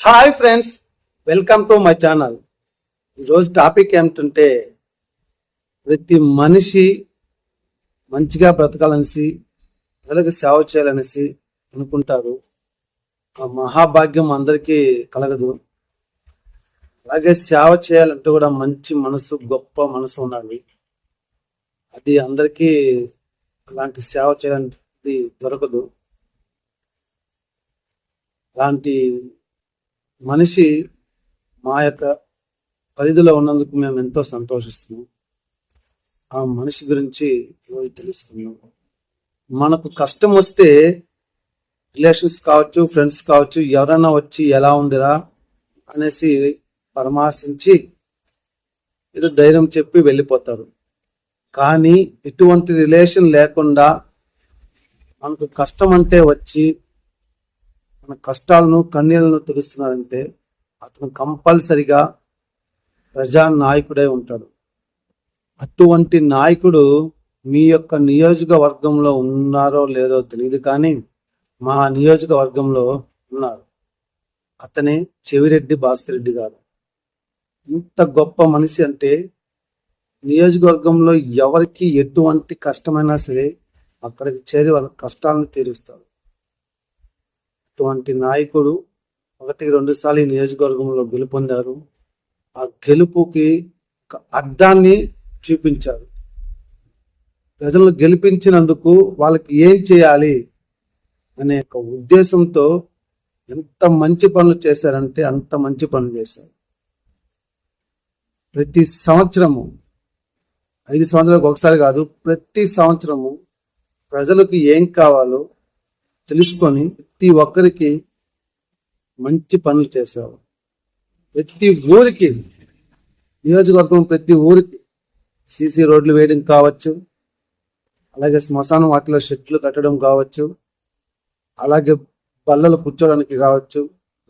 Hi friends welcome to my channel. ఈరోజు topic ఏమిటంటే ప్రతి మనిషి మంచిగా బ్రతకాలనేసి ప్రజలకు సేవ చేయాలనేసి అనుకుంటారు. ఆ మహాభాగ్యం అందరికీ కలగదు. అలాగే సేవ చేయాలంటే కూడా మంచి మనసు గొప్ప మనసు ఉండాలి. అది అందరికీ అలాంటి సేవ చేయాలంటే దొరకదు. అలాంటి మనిషి మా యొక్క పరిధిలో ఉన్నందుకు మేము ఎంతో సంతోషిస్తున్నాం. ఆ మనిషి గురించి ఈరోజు తెలుసుకుందాం. మనకు కష్టం వస్తే రిలేషన్స్ కావచ్చు ఫ్రెండ్స్ కావచ్చు ఎవరైనా వచ్చి ఎలా ఉందిరా అనేసి పరామర్శించి ఏదో ధైర్యం చెప్పి వెళ్ళిపోతారు. కానీ ఎటువంటి రిలేషన్ లేకుండా మనకు కష్టం అంటే వచ్చి అతని కష్టాలను కన్నీళ్ళను తుడుస్తున్నాడంటే అతను కంపల్సరిగా ప్రజా నాయకుడై ఉంటాడు. అటువంటి నాయకుడు మీ యొక్క నియోజకవర్గంలో ఉన్నారో లేదో తెలియదు కానీ మా నియోజకవర్గంలో ఉన్నారు. అతనే చెవిరెడ్డి భాస్కర్ రెడ్డి గారు. ఇంత గొప్ప మనిషి అంటే నియోజకవర్గంలో ఎవరికి ఎటువంటి కష్టమైనా సరే అక్కడికి చేరి వాళ్ళ కష్టాలను తీరుస్తారు అటువంటి నాయకుడు ఒకటి రెండు సార్లు ఈ నియోజకవర్గంలో గెలుపొందారు. ఆ గెలుపుకి ఒక అర్థాన్ని చూపించారు. ప్రజలను గెలిపించినందుకు వాళ్ళకి ఏం చేయాలి అనే ఒక ఉద్దేశంతో ఎంత మంచి పనులు చేశారంటే అంత మంచి పనులు చేశారు. ప్రతి సంవత్సరము ఐదు సంవత్సరాలకు ఒకసారి కాదు ప్రతి సంవత్సరము ప్రజలకు ఏం కావాలో తెలుసుకొని ప్రతి ఒక్కరికి మంచి పనులు చేశావు ప్రతి ఊరికి నియోజకవర్గం ప్రతి ఊరికి సీసీ రోడ్లు వేయడం కావచ్చు అలాగే శ్మశానం వాటిలో షెడ్లు కట్టడం కావచ్చు అలాగే బల్లలు కూర్చోడానికి కావచ్చు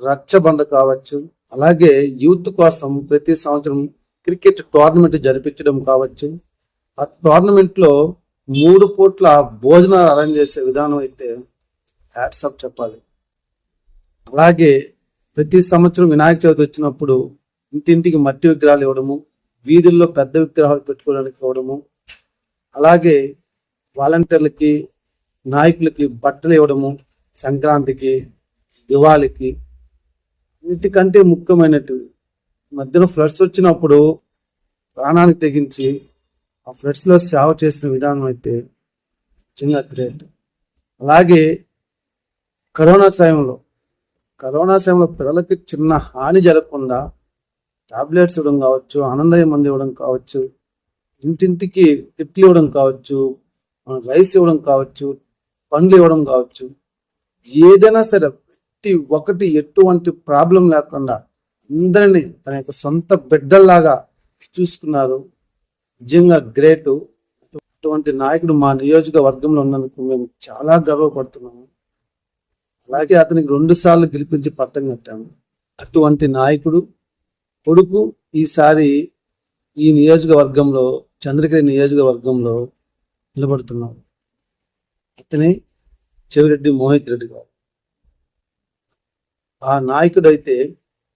రచ్చబండ కావచ్చు అలాగే యూత్ కోసం ప్రతి సంవత్సరం క్రికెట్ టోర్నమెంట్ జరిపించడం కావచ్చు. ఆ టోర్నమెంట్లో మూడు పూట్ల భోజనాలు అరేంజ్ చేసే విధానం అయితే హ్యాట్సప్ చెప్పాలి. అలాగే ప్రతి సంవత్సరం వినాయక చవితి వచ్చినప్పుడు ఇంటింటికి మట్టి విగ్రహాలు ఇవ్వడము వీధుల్లో పెద్ద విగ్రహాలు పెట్టుకోవడానికి ఇవ్వడము అలాగే వాలంటీర్లకి నాయకులకి బట్టలు ఇవ్వడము సంక్రాంతికి దివాళికి వీటికంటే ముఖ్యమైనట్టు మధ్యలో ఫ్లడ్స్ వచ్చినప్పుడు ప్రాణానికి తెగించి ఆ ఫ్లడ్స్లో సేవ చేసిన విధానం అయితే నిజంగా గ్రేట్ అలాగే కరోనా టైంలో కరోనా సమయంలో పిల్లలకి చిన్న హాని జరగకుండా టాబ్లెట్స్ ఇవ్వడం కావచ్చు ఆనందయ మంది ఇవ్వడం కావచ్చు ఇంటింటికి కిట్లు ఇవ్వడం కావచ్చు రైస్ ఇవ్వడం కావచ్చు పండ్లు ఇవ్వడం కావచ్చు ఏదైనా సరే ప్రతి ఒక్కటి ఎటువంటి ప్రాబ్లం లేకుండా అందరినీ తన యొక్క సొంత బిడ్డల్లాగా చూసుకున్నారు. నిజంగా గ్రేటు. అటువంటి నాయకుడు మా నియోజకవర్గంలో ఉన్నందుకు మేము చాలా గర్వపడుతున్నాము. అలాగే అతనికి రెండు సార్లు గెలిపించి పట్టం కట్టాము. అటువంటి నాయకుడు కొడుకు ఈసారి ఈ నియోజకవర్గంలో చంద్రగిరి నియోజకవర్గంలో నిలబడుతున్నారు అతనే చెవిరెడ్డి మోహిత్ రెడ్డి గారు. ఆ నాయకుడైతే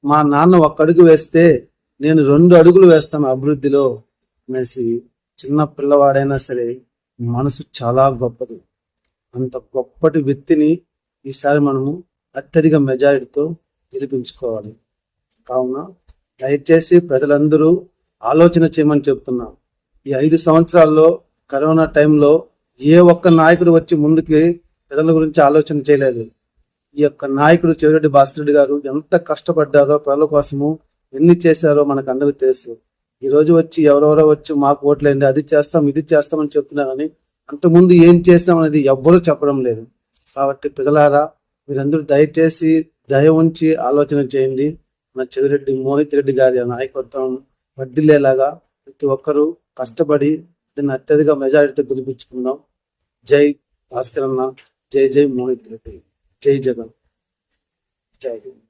మా నాన్న ఒక్క అడుగు వేస్తే నేను రెండు అడుగులు వేస్తాను అభివృద్ధిలో. అనేసి చిన్న పిల్లవాడైనా సరే మనసు చాలా గొప్పది. అంత గొప్పటి వ్యక్తిని ఈసారి మనము అత్యధిక మెజారిటీతో గెలిపించుకోవాలి. కావున దయచేసి ప్రజలందరూ ఆలోచన చేయమని చెప్తున్నా. ఈ ఐదు సంవత్సరాల్లో కరోనా టైంలో ఏ ఒక్క నాయకుడు వచ్చి ముందుకి ప్రజల గురించి ఆలోచన చేయలేదు. ఈ యొక్క నాయకుడు చెవిరెడ్డి భాస్కర్ గారు ఎంత కష్టపడ్డారో ప్రజల కోసము ఎన్ని చేశారో మనకు అందరికీ తెలుసు. ఈ రోజు వచ్చి ఎవరెవరో వచ్చి మాకు ఓట్లేండి అది చేస్తాం ఇది చేస్తామని చెప్తున్నా కానీ అంతకుముందు ఏం చేస్తాం అనేది ఎవ్వరూ చెప్పడం లేదు. కాబట్టి ప్రజలారా మీరందరూ దయచేసి దయ ఉంచి ఆలోచన చేయండి. మన చెవిరెడ్డి మోహిత్ రెడ్డి గారి నాయకత్వం వర్దిల్లేలాగా ప్రతి ఒక్కరూ కష్టపడి దీన్ని అత్యధిక మెజారిటీతో గెలిపించుకుందాం జై భాస్కర్ అన్న జై జై మోహిత్ రెడ్డి జై జగన్. జై హింద్.